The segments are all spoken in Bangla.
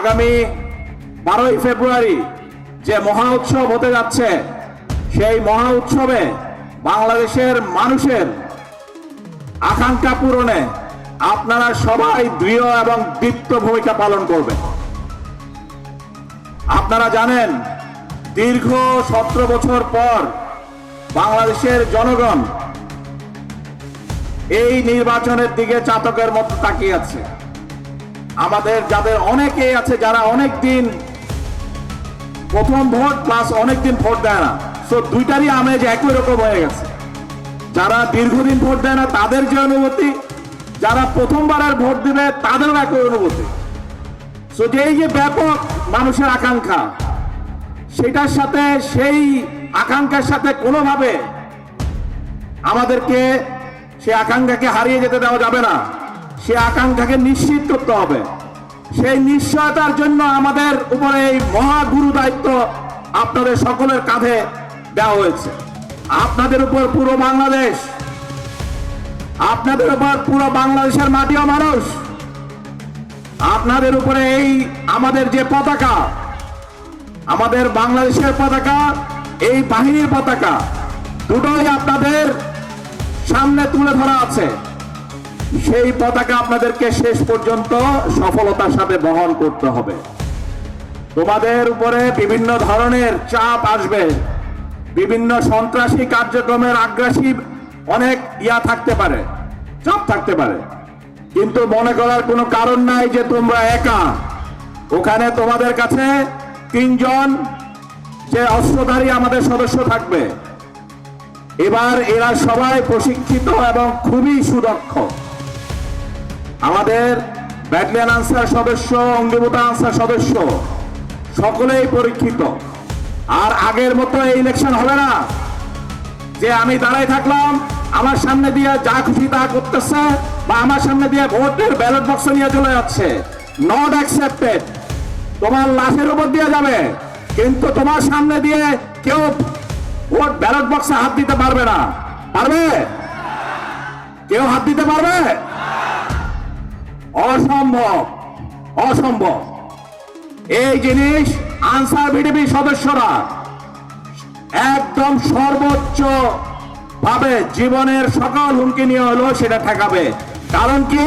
আগামী বারোই ফেব্রুয়ারি যে মহা উৎসব হতে যাচ্ছে, সেই মহা উৎসবে বাংলাদেশের মানুষের আকাঙ্ক্ষা পূরণে আপনারা সবাই দৃঢ় এবং দীপ্ত ভূমিকা পালন করবেন। আপনারা জানেন, দীর্ঘ সতেরো বছর পর বাংলাদেশের জনগণ এই নির্বাচনের দিকে চাতকের মতো তাকিয়ে আছে। আমাদের যাদের অনেকেই আছে যারা অনেক দিন প্রথম ভোট প্লাস অনেক দিন ভোট দেয় না। তো দুইটারই আমেজ একই রকম হয়ে গেছে। যারা দীর্ঘদিন ভোট দেয় না, তাদের যে অনুভূতি, যারা প্রথমবারের ভোট দিবে, তাদেরও একই অনুভূতি। তো যে এই যে ব্যাপক মানুষের আকাঙ্ক্ষা, সেটার সাথে, সেই আকাঙ্ক্ষার সাথে কোনোভাবে আমাদেরকে, সেই আকাঙ্ক্ষাকে হারিয়ে যেতে দেওয়া যাবে না। সে আকাঙ্ক্ষাকে নিশ্চিত করতে হবে। সেই নিশ্চয়তার জন্য আমাদের উপরে এই মহাগুরু দায়িত্ব আপনাদের সকলের কাঁধে দেওয়া হয়েছে। আপনাদের উপর পুরো বাংলাদেশ, আপনাদের উপর পুরো বাংলাদেশের মাটিও মানুষ, আপনাদের উপরে এই আমাদের যে পতাকা, আমাদের বাংলাদেশের পতাকা, এই বাহিনীর পতাকা, দুটোই আপনাদের সামনে তুলে ধরা আছে। সেই পতাকা আপনাদেরকে শেষ পর্যন্ত সফলতার সাথে বহন করতে হবে। তোমাদের উপরে বিভিন্ন ধরনের চাপ আসবে। বিভিন্ন সন্ত্রাসী কার্যক্রমের আগ্রাসী অনেক ইয়া থাকতে পারে, চাপ থাকতে পারে। কিন্তু মনে করার কোনো কারণ নাই যে তোমরা একা। ওখানে তোমাদের কাছে তিনজন যে অস্ত্রধারী আমাদের সদস্য থাকবে। এবার এরা সবাই প্রশিক্ষিত এবং খুবই সুদক্ষ। আমাদের ব্যাটালিয়ান আনসার সদস্য, অঙ্গীভূতা আনসার সদস্য, সকলেই পরীক্ষিত। আর আগের মতো এই ইলেকশন হবে না। যে আমি দাঁড়াই থাকলাম, আমার সামনে দিয়ে যা খুশি তা করতেছে বা আমার সামনে দিয়ে ভোটের ব্যালট বক্স নিয়ে চলে যাচ্ছে। নট অ্যাকসেপ্টেড তোমার লাশের উপর দিয়ে যাবে। কিন্তু তোমার সামনে দিয়ে কেউ ভোট ব্যালট বক্সে হাত দিতে পারবে না। পারবে? কেউ হাত দিতে পারবে? অসম্ভব অসম্ভব। এই জিনিস আনসার বিডিপি সদস্যরা একদম সর্বোচ্চ ভাবে জীবনের সকল হুমকি নিয়ে হলো সেটা ঠেকাবে। কারণ কি?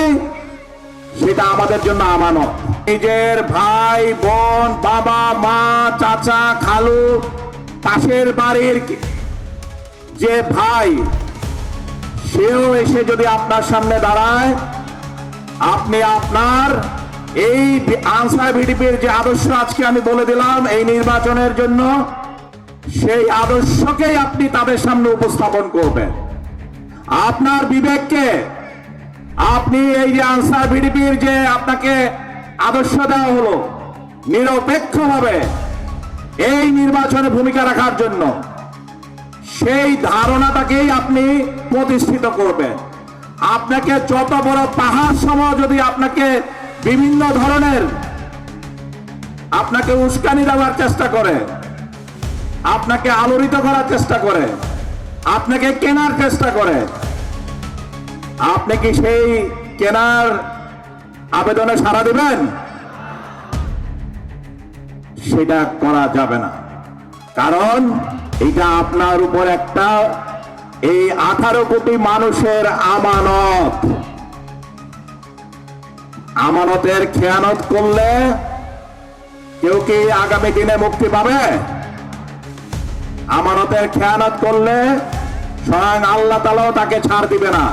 সেটা আমাদের জন্য আমানত। নিজের ভাই, বোন, বাবা, মা, চাচা, খালু, পাশের বাড়ির যে ভাই, সেও এসে যদি আপনার সামনে দাঁড়ায় আপনি আপনার এই আনসার ভিডিপির যে আদর্শ আজকে আমি বলে দিলাম এই নির্বাচনের জন্য, সেই আদর্শকেই আপনি তাদের সামনে উপস্থাপন করবেন। আপনার বিবেককে আপনি এই যে আনসার ভিডিপির যে আপনাকে আদর্শ দেওয়া হলো, নিরপেক্ষভাবে এই নির্বাচনে ভূমিকা রাখার জন্য, সেই ধারণাটাকেই আপনি প্রতিষ্ঠিত করবেন। আপনাকে যত বড় পাহাড় সম যদি আপনাকে বিভিন্ন ধরনের আপনাকে উস্কানি দেওয়ার চেষ্টা করে, আপনাকে আলোড়িত করার চেষ্টা করে, আপনাকে কেনার চেষ্টা করে, আপনি কি সেই কেনার আবেদনে সাড়া দিবেন? সেটা করা যাবে না। কারণ এটা আপনার উপর একটা এই আঠারো কোটি মানুষের আমানত। আমানতের খেয়ানত করলে কেউ কি আগামী দিনে মুক্তি পাবে? আমানতের খেয়ানত করলে স্বয়ং আল্লাহ তালাও তাকে ছাড় দিবে না।